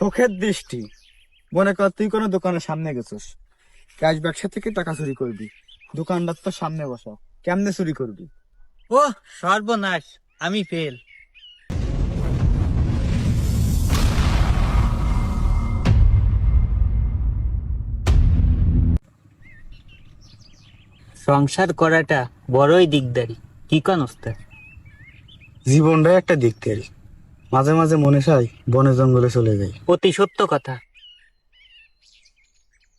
চোখের দৃষ্টি। মনে কর তুই কোনো দোকানের সামনে গেছিস। ক্যাশ ব্যবসা থেকে টাকা চুরি করবি। দোকানদার তো সামনে বসা কেমনে চুরি করবি? ও সর্বনাশ। আমি ফেল সংসার করাটা বড়ই দিকদারি। কি কন ওস্তাদ? জীবনটাই একটা পারি মাঝে মাঝে মনে চাই বনে জঙ্গলে চলে যাই। অতি সত্য কথা।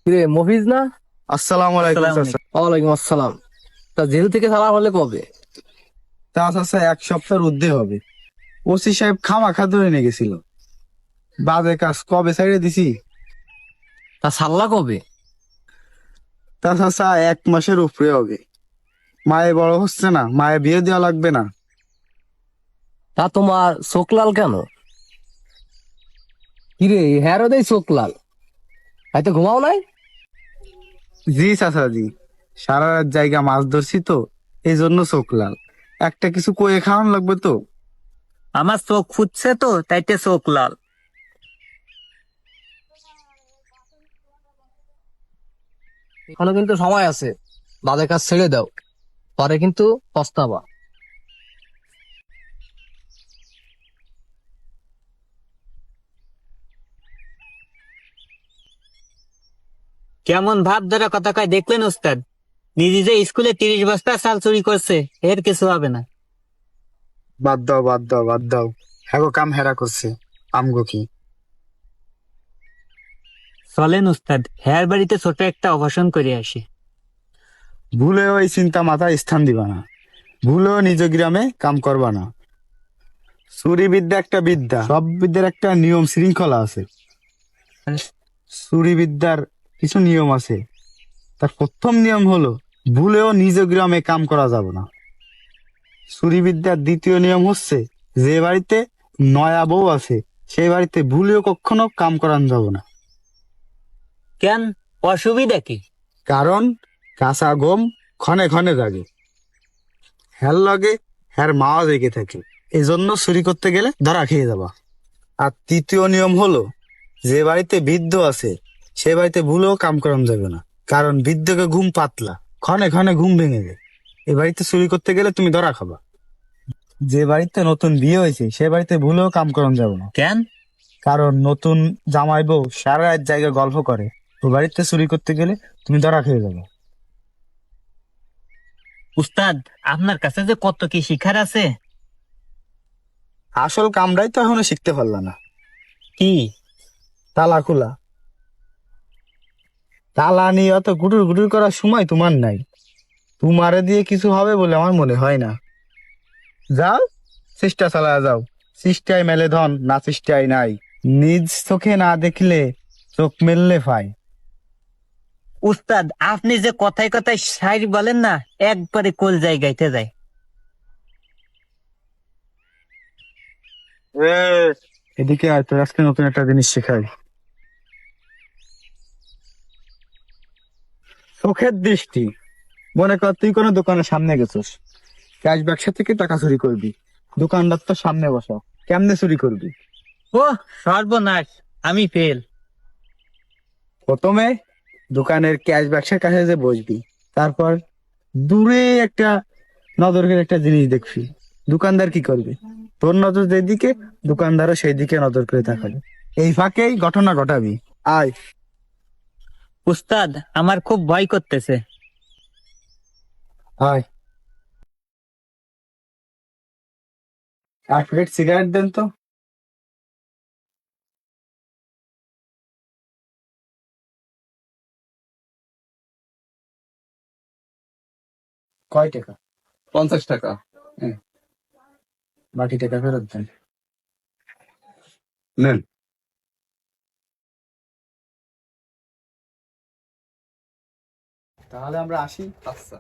কিরে মফিজ না? আসসালামু আলাইকুম চাচা। ওয়ালাইকুম আসসালাম। তা জেল থেকে ছাড়া হলে কবে? তা চাচা এক সপ্তাহের উদ্ধে হবে। ওসি সাহেব খামা খা ধরে নিয়ে গেছিল। বাজে কাজ কবে সাইডে দিছি? তা সাল্লা কবে? তা চাচা এক মাসের উপরে হবে। মায়ে বড় হচ্ছে না মায়ে বিয়ে দেওয়া লাগবে না। তা তোমার চোখ লাল কেন? কিরে হ্যারো দেই চোখ লাল হয়তো ঘুমাও নাই? জি চাচা জি সারা রাত জায়গা মাছ ধরছি তো এই জন্য চোখ লাল একটা কিছু কয়ে খাওয়ান লাগবে তো। আমার চোখ ফুটছে তো তাইতে চোখ লাল এখনও কিন্তু সময় আছে। বাদের কাজ ছেড়ে দাও। পরে কিন্তু পস্তাবা। কেমন ভাব ধরে কথা কয় দেখলেন ওস্তাদ? নিজে যে স্কুলে তিরিশ বস্তা চাল চুরি করছে এর কিছু হবে না। বাদ দাও বাদ দাও বাদ দাও। হ্যাগো কাম হেরা করছে। আমগো কি? চলেন ওস্তাদ হ্যার বাড়িতে ছোট একটা অভাষণ করে আসি। ভুলেও এই চিন্তা মাথায় স্থান দিবা না। ভুলেও নিজ গ্রামে কাম করবা না। চুরি বিদ্যা একটা বিদ্যা। সব বিদ্যার একটা নিয়ম শৃঙ্খলা আছে। চুরি বিদ্যার কিছু নিয়ম আছে। তার প্রথম নিয়ম হলো ভুলেও নিজ গ্রামে কাম করা যাবে না। চুরি বিদ্যার দ্বিতীয় নিয়ম হচ্ছে যে বাড়িতে নয়া বউ আছে সেই বাড়িতে ভুলেও কখনো কাম করানো যাব না। কেন? অসুবিধা কি? কারণ কাঁচা গম ক্ষণে ক্ষণে জাগে। হ্যার লগে হ্যার মাও জেগে থাকে। এই জন্য চুরি করতে গেলে ধরা খেয়ে যাবা। আর তৃতীয় নিয়ম হলো যে বাড়িতে বৃদ্ধ আছে সে বাড়িতে ভুলেও কাম করানো যাবে না। কারণ বৃদ্ধকে ঘুম পাতলা। ক্ষণে ক্ষণে ঘুম ভেঙে যায়। এ বাড়িতে চুরি করতে গেলে তুমি ধরা খাবা। যে বাড়িতে নতুন বিয়ে হয়েছে সে বাড়িতে ভুলেও কাম করানো যাবে না। কেন? কারণ নতুন জামাই বউ সারা রাত জায়গায় গল্প করে। ও বাড়িতে চুরি করতে গেলে তুমি ধরা খেয়ে যাবে। উস্তাদ আপনার কাছে যে কত কি শিখার আছে? আসল কামরাই তো এখনও শিখতে পারলা না। কি? তালা খোলা তালা নিয়ে অত গুটুর গুটুর করার সময় তোমার নাই। তোমারে দিয়ে কিছু হবে বলে আমার মনে হয় না। যাও চেষ্টা চালা যাও। চেষ্টায় মেলে ধন না চেষ্টায় নাই। নিজ চোখে না দেখলে চোখ মেললে পায় উস্তাদ আপনি যে কথায় কথায় শায়রি বলেন না একবারে কোল জায়গাইতে যায়। এদিকে আয় তোর আজকে নতুন একটা জিনিস শেখাই। চোখের দৃষ্টি। মনে কর তুই কোনো দোকানের সামনে গেছিস। ক্যাশ ব্যবসা থেকে টাকা চুরি করবি। দোকানদার তো সামনে বসা। কেমনে চুরি করবি? ও সর্বনাশ। আমি ফেল প্রথমে দোকানের ক্যাশ ব্যবসার কাছে যে বসবি তারপর দূরে একটা নজর একটা জিনিস দেখবি। দোকানদার কি করবে? তোর নজর যেদিকে দোকানদারও সেই দিকে নজর করে তাকাবে। এই ফাঁকেই ঘটনা ঘটাবি। আয়। উস্তাদ আমার খুব ভয় করতেছে। আয় এক প্যাকেট সিগারেট দেন তো। কয় টাকা? পঞ্চাশ টাকা। বাকি টাকা ফেরত দেন। নেন। তাহলে আমরা আসি? আচ্ছা।